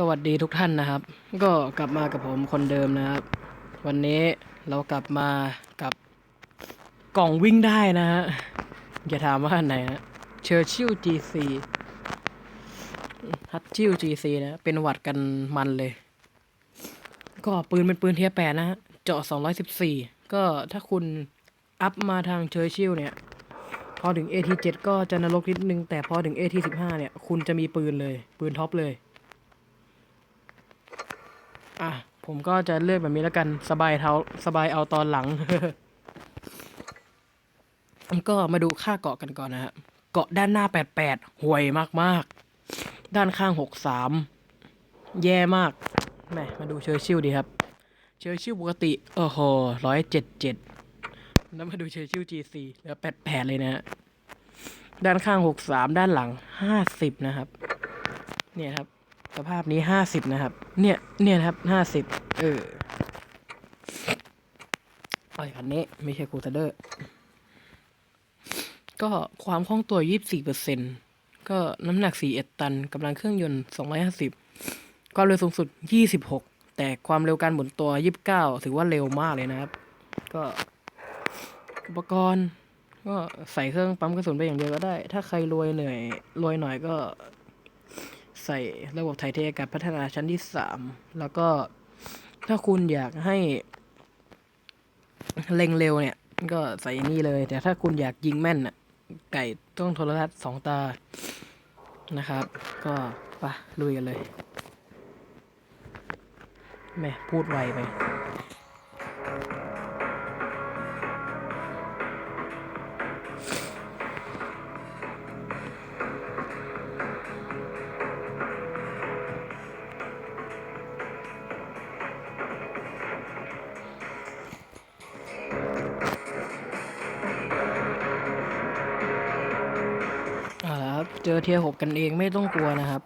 สวัสดีทุกท่านนะครับ ก็กลับมากับผมคนเดิมนะครับ วันนี้เรากลับมากับกล่องวิ่งได้นะฮะอย่าถามว่าอันไหนนะเชอร์ชิล GC ฮัตชิล GC นะเป็นหวัดกันมันเลย ก็ปืนเป็นปืนเทียแปดนะฮะเจาะ214ก็ถ้าคุณอัพมาทางเชอร์ชิลเนี่ย พอถึง AT7 ก็จะนรกนิดนึง แต่พอถึง AT15 เนี่ย คุณจะมีปืนเลย ปืนท็อปเลย อะ ผมก็จะเลือกแบบนี้แล้วกันสบายเท้าสบายเอาตอนหลัง ก็มาดูค่าเกาะกันก่อนนะฮะเกาะด้านหน้า 88ห่วยมากๆ ด้านข้าง 63 แย่มากแหม่มาดูเชอร์ชิลดีครับ เชอร์ชิลปกติโอ้โหร้อยเจ็ดเจ็ดแล้วมาดูเชอร์ชิล GC เหลือ88 เลยนะฮะด้านข้าง 63 ด้านหลัง 50 นะครับ เนี่ยครับ สภาพนี้50นะครับ เนี่ย เนี่ยนะครับ50เออไอยอันนี้ไม่ใช่คูเทเดอร์ ก็ความคล่องตัว24%ก็น้ำหนัก41ตันกำลังเครื่องยนต์250ความเร็วสูงสุด26แต่ความเร็วการหมุนตัว29ถือว่าเร็วมากเลยนะครับ ก็อุปกรณ์ ก็ใส่เครื่องปั๊มกระสุนไปอย่างเดียวก็ได้ ถ้าใครรวยเหนื่อยรวยหน่อยก็ ใส่ระบบถ่ายเทอากาศพัฒนาชั้นที่สามแล้วก็ถ้าคุณอยากให้เล็งเร็วเนี่ย ก็ใส่นี่เลย แต่ถ้าคุณอยากยิงแม่นน่ะ ไก่ต้องโทรทัศน์สองตานะครับ ก็ไปะลุยกันเลยแม่พูดไวไป จอเทียร์หกกันเองไม่ต้องกลัวนะครับ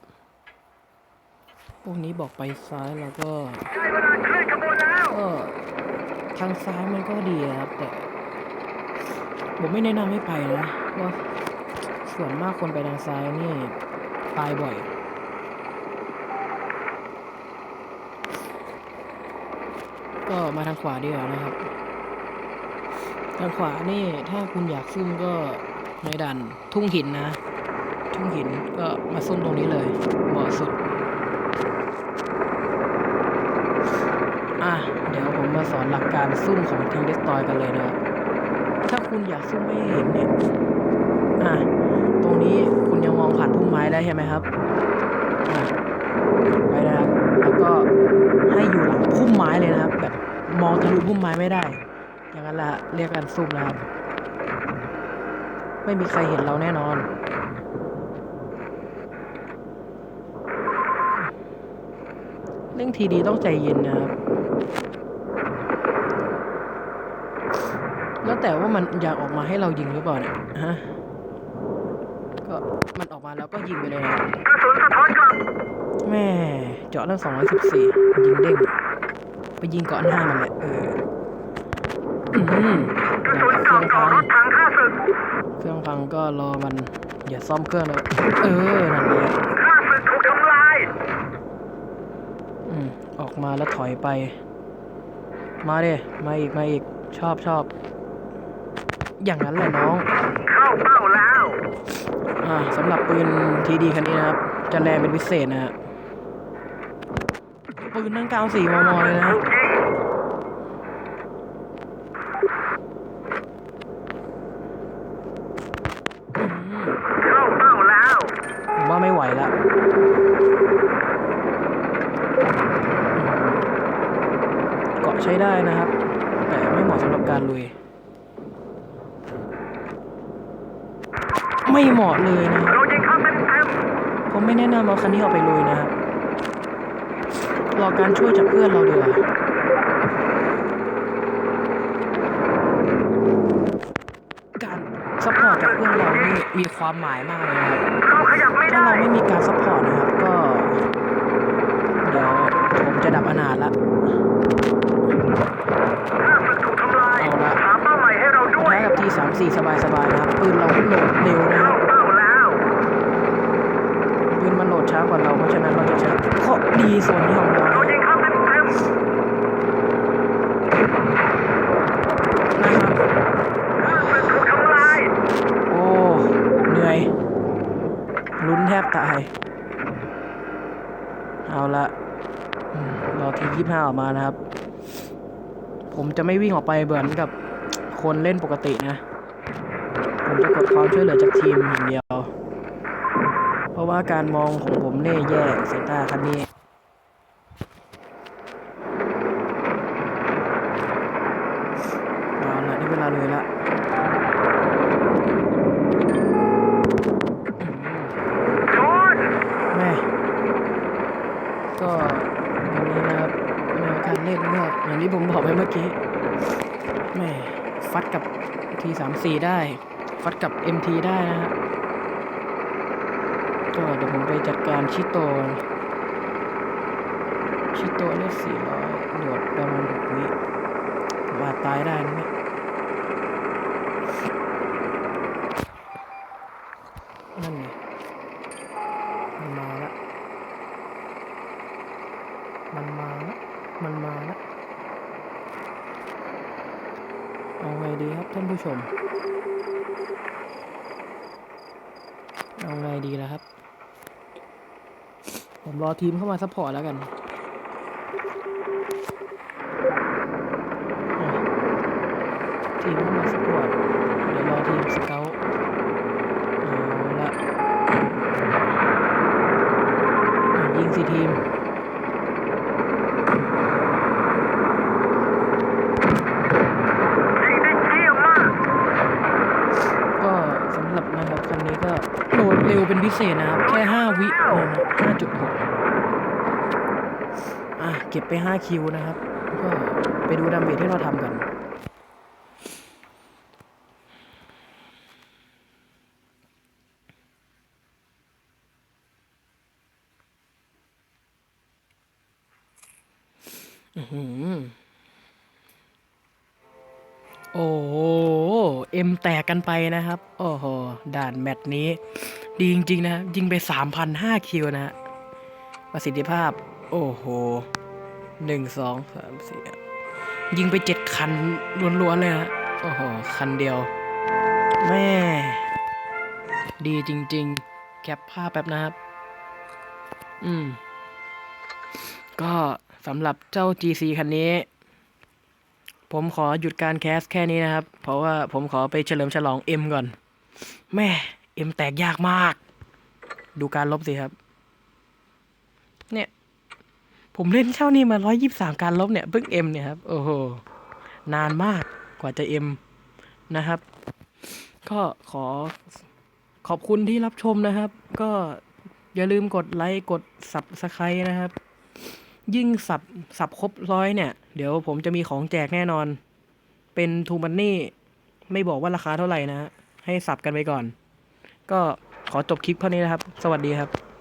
พวกนี้บอกไปซ้ายแล้วก็ก็ทางซ้ายมันก็ดีครับ แต่ ผมไม่แนะนำให้ไปนะเพราส่วนมากคนไปทางซ้ายนี่ตายบ่อยก็มาทางขวาดีกว่านะครับ ทางขวานี่ถ้าคุณอยากซุ่มก็ในดันทุ่งหินนะ ทุ่งหินก็มาซุ่มตรงนี้เลยเหมาะสุด อะ เดี๋ยวผมมาสอนหลักการซุ่มของทีมเดสตอยกันเลยนะถ้าคุณอยากซุ่มไม่เห็นเนี่ยอะ ตรงนี้คุณยังมองผ่านพุ่มไม้ได้ใช่ไหมครับอะไปนะครับ แล้วก็ให้อยู่หลังพุ่มไม้เลยนะครับ แบบมองทะลุพุ่มไม้ไม่ได้ อย่างนั้นแหละเรียกกันซุ่มนะครับ ไม่มีใครเห็นเราแน่นอน เร่งทีดีต้องใจเย็นนะครับ แล้วแต่ว่ามันอยากออกมาให้เรายิงหรือเปล่าเนี่ยฮะ ก็มันออกมาแล้วก็ยิงไปเลยนะกระสุนสะท้อนกลับแม่เจาะเรื่อง214 ยิงเด้ง ไปยิงเกาะหน้ามันแหละเออกระสุนละเคเจาะรื่องต่อพังรถถังข้าศึกเครื่องพังก็รอมันอย่าซ่อมเครื่องเลย เออ นั่นแหละ ข้าศึกถูกทำลาย อืมออกมาแล้วถอยไป มาเด้มาอีก มาอีก ชอบชอบ อย่างนั้นแหละน้อง เข้าเป้าแล้วอ่าสำหรับปืนทีดีคันนี้นะครับ จะแรงเป็นพิเศษนะฮะปืนนั่งกาวสี่มมเลยนะ ถูกยิง อืม เข้าเป้าแล้ว ผมว่าไม่ไหวละเกาะ ใช้ได้นะครับ แต่ไม่เหมาะสำหรับการลุย ไม่เหมาะเลยนะครับผมไม่แนะนำเอาคันนี้ออกไปลุยนะครับรอการช่วยจากเพื่อนเราดีกว่าการซัพพอร์ตจากเพื่อนเรานี่มีความหมายมากเลยนะครับถ้าเราไม่มีการซัพพอร์ตนะครับก็ เดี๋ยวผมจะดับอนาถละ ข้าศึกถูกทำลาย เอาละ หาเป้าใหม่ให้เราด้วย ท้ายกับทีสามสี่สบายๆนะครับปืนเราโหลดเร็วนะคเข้ารับป้าแล้วปืนมันโหลดช้ากว่าเราเพราะฉะนั้นเราจะใช้เคาะดีส่วนนี้ของเราเรายิงเข้าเต็มเต็มนะครับโอ้เหนื่อยลุ้นแทบตายเอาละรอทียี่ห้าออกมานะครับ ผมจะไม่วิ่งออกไปเหมือนกับคนเล่นปกตินะ ผมจะกดความช่วยเหลือจากทีมอย่างเดียว เพราะว่าการมองของผมเน่แย่สายตาคันนี้เอาละได้เวลาเลยละแม่ก็วันนี้นะครับแนวการเล่นก็อย่างที่ผมบอกไปเมื่อกี้แม่ฟัดกับ T34 ได้ ฟัดกับ MT ได้นะฮะก็เดี๋ยวผมไปจัดการชิโต ชิโตเลือด400โดดประมาณ6วิผมอาตายได้นะเนี่ยนั่นไงมันมาละมันมาละมันมาละเอาไงดีครับท่านผู้ชม เอาไงดีล่ะครับ ผมรอทีมเข้ามาซัพพอร์ตแล้วกันทีมเข้ามาซัพพอร์ต เดี๋ยวรอทีมสเกลเอาละ อะยิงสิทีม ยิงได้เยี่ยมมาก ก็สำหรับ นะครับคันนี้ก็โหลดเร็วเป็นพิเศษนะครับ แค่ 5 วิเลยนะ5.6อะ เก็บไป 5 คิวนะครับ ก็ไปดูดาเมจที่เราทำกันอื้อหือโอ้ เอ็มแตกกันไปนะครับ โอ้โห ด่านแมตช์นี้ ดีจริง ๆ นะยิงไป 3,005คิวนะฮะประสิทธิภาพ โอ้โหหนึ่งสองสามสี่ยิงไปเจ็ดคันล้วนๆเลยฮะโอ้โห คันเดียว แม่ ดีจริง ๆ แคปภาพแป๊บนะครับ อืม ก็สำหรับเจ้า GC คันนี้ ผมขอหยุดการแคสแค่นี้นะครับ เพราะว่าผมขอไปเฉลิมฉลอง M ก่อน แม่ M แตกยากมาก ดูการลบสิครับ เนี่ย ผมเล่นเช่านี่มา123การลบเนี่ยเพิ่ง M เนี่ยครับ โอ้โห นานมากกว่าจะ M นะครับ ก็ขอขอบคุณที่รับชมนะครับ ก็อย่าลืมกดไลค์ กด Subscribe นะครับ ยิ่งสับสับครบร้อยเนี่ย เดี๋ยวผมจะมีของแจกแน่นอน เป็นทูมันนี่ไม่บอกว่าราคาเท่าไหร่นะ ให้สับกันไปก่อน ก็ขอจบคลิปเท่านี้นะครับ สวัสดีครับ